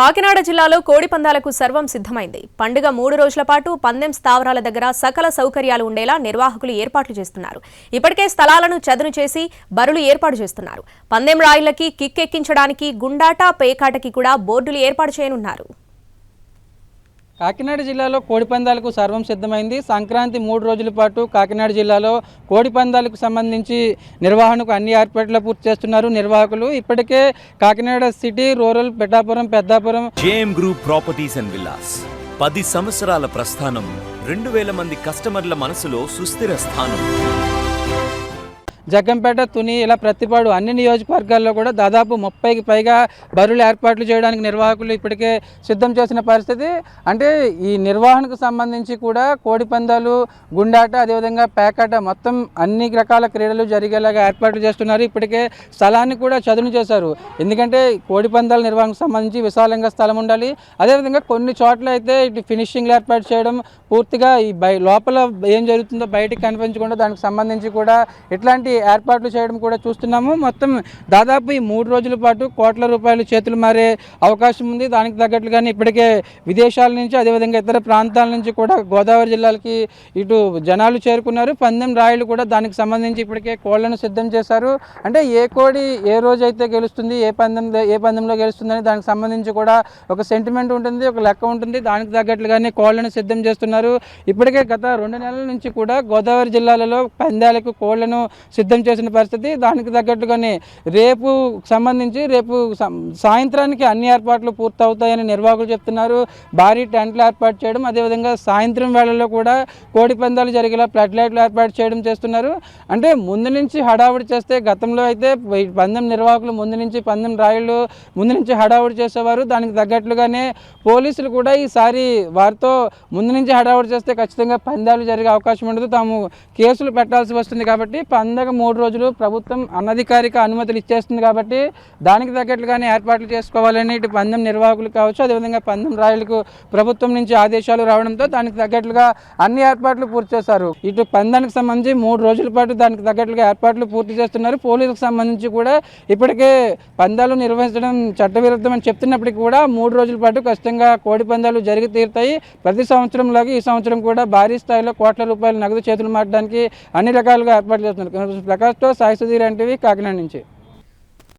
కాకినాడ జిల్లాలో కోడి పందాలకు సర్వం సిద్ధమైంది. పండుగ మూడు రోజుల పాటు పందెం స్థావరాల దగ్గర సకల సౌకర్యాలు ఉండేలా నిర్వాహకులు ఏర్పాట్లు చేస్తున్నారు. ఇప్పటికే స్థలాలను చదును చేసి బరులు ఏర్పాటు చేస్తున్నారు. పందెం రాయిలకి కిక్కెక్కించడానికి గుండాట పేకాటకి కూడా బోర్డులు ఏర్పాటు చేయనున్నారు. కాకినాడ జిల్లాలో కోడిపందాలకు సర్వం సిద్ధమైంది. సంక్రాంతి మూడు రోజుల పాటు కాకినాడ జిల్లాలో కోడిపందాలకు సంబంధించి నిర్వహణకు అన్ని ఏర్పాట్లు పూర్తి చేస్తున్నారు నిర్వాహకులు. ఇప్పటికే Kakinada city rural Pettapuram Peddapuram JM group properties and villas. పది సంవత్సరాల ప్రస్థానం రెండు వేల మంది కస్టమర్ల మనసులో సుస్థిర స్థానం. జగ్గంపేట తుని ఇలా ప్రతిపాడు అన్ని నియోజకవర్గాల్లో కూడా దాదాపు ముప్పైకి పైగా బరువులు ఏర్పాట్లు చేయడానికి నిర్వాహకులు ఇప్పటికే సిద్ధం చేసిన పరిస్థితి. అంటే ఈ నిర్వహణకు సంబంధించి కూడా కోడిపందాలు గుండాట అదేవిధంగా పేకాట మొత్తం అన్ని రకాల క్రీడలు జరిగేలాగా ఏర్పాట్లు చేస్తున్నారు. ఇప్పటికే స్థలాన్ని కూడా చదును చేశారు. ఎందుకంటే కోడిపందాల నిర్వహణకు సంబంధించి విశాలంగా స్థలం ఉండాలి. అదేవిధంగా కొన్ని చోట్ల అయితే ఇటు ఫినిషింగ్లు ఏర్పాటు చేయడం పూర్తిగా ఈ బై లోపల ఏం జరుగుతుందో బయటికి కనిపించకుండా దానికి సంబంధించి కూడా ఇట్లాంటి ఏర్పాట్లు చేయడం కూడా చూస్తున్నాము. మొత్తం దాదాపు ఈ మూడు రోజుల పాటు కోట్ల రూపాయలు చేతులు మారే అవకాశం ఉంది. దానికి తగ్గట్లుగానే ఇప్పటికే విదేశాల నుంచి అదేవిధంగా ఇతర ప్రాంతాల నుంచి కూడా గోదావరి జిల్లాలకి ఇటు జనాలు చేరుకున్నారు. పందెం రాయలు కూడా దానికి సంబంధించి ఇప్పటికే కోళ్ళను సిద్ధం చేశారు. అంటే ఏ కోడి ఏ రోజు అయితే గెలుస్తుంది ఏ పందెం ఏ పందెంలో గెలుస్తుందని దానికి సంబంధించి కూడా ఒక సెంటిమెంట్ ఉంటుంది ఒక లెక్క ఉంటుంది. దానికి తగ్గట్లుగానే కోళ్ళను సిద్ధం చేస్తున్నారు. ఇప్పటికే గత రెండు నెలల నుంచి కూడా గోదావరి జిల్లాలలో పందాలకు కోళ్ళను సిద్ధం సిద్ధం చేసిన పరిస్థితి దానికి తగ్గట్టుగానే రేపు సంబంధించి రేపు సాయంత్రానికి అన్ని ఏర్పాట్లు పూర్తవుతాయని నిర్వాహకులు చెప్తున్నారు. భారీ టెంట్లు ఏర్పాటు చేయడం అదేవిధంగా సాయంత్రం వేళల్లో కూడా కోడి పందాలు జరిగేలా ఫ్లడ్ లైట్లు ఏర్పాటు చేయడం చేస్తున్నారు. అంటే ముందు నుంచి హడావుడి చేస్తే గతంలో అయితే పందెం నిర్వాహకులు ముందు నుంచి పందెం రాయుళ్ళు ముందు నుంచి హడావుడి చేసేవారు. దానికి తగ్గట్లుగానే పోలీసులు కూడా ఈసారి వారితో ముందు నుంచి హడావుడి చేస్తే ఖచ్చితంగా పందాలు జరిగే అవకాశం ఉండదు. తాము కేసులు పెట్టాల్సి వస్తుంది కాబట్టి పండగ మూడు రోజులు ప్రభుత్వం అనధికారిక అనుమతులు ఇచ్చేస్తుంది కాబట్టి దానికి తగ్గట్లుగానే ఏర్పాట్లు చేసుకోవాలని ఇటు పందెం నిర్వాహకులు కావచ్చు అదేవిధంగా పందెం రాయలకు ప్రభుత్వం నుంచి ఆదేశాలు రావడంతో దానికి తగ్గట్లుగా అన్ని ఏర్పాట్లు పూర్తి చేశారు. ఇటు పందానికి సంబంధించి మూడు రోజుల పాటు దానికి తగ్గట్లుగా ఏర్పాట్లు పూర్తి చేస్తున్నారు. పోలీసులకు సంబంధించి కూడా ఇప్పటికే పందాలు నిర్వహించడం చట్టవిరుద్ధం అని చెప్తున్నప్పటికీ కూడా మూడు రోజుల పాటు ఖచ్చితంగా కోడి పందాలు జరిగి తీరుతాయి. ప్రతి సంవత్సరంలాగే ఈ సంవత్సరం కూడా భారీ స్థాయిలో కోట్ల రూపాయల నగదు చేతులు మారడానికి అన్ని రకాలుగా ఏర్పాట్లు చేస్తున్నారు. ప్రకాష్తో సాయి సుధీర్ ఎన్టీవీ కాకినాడ నుంచి.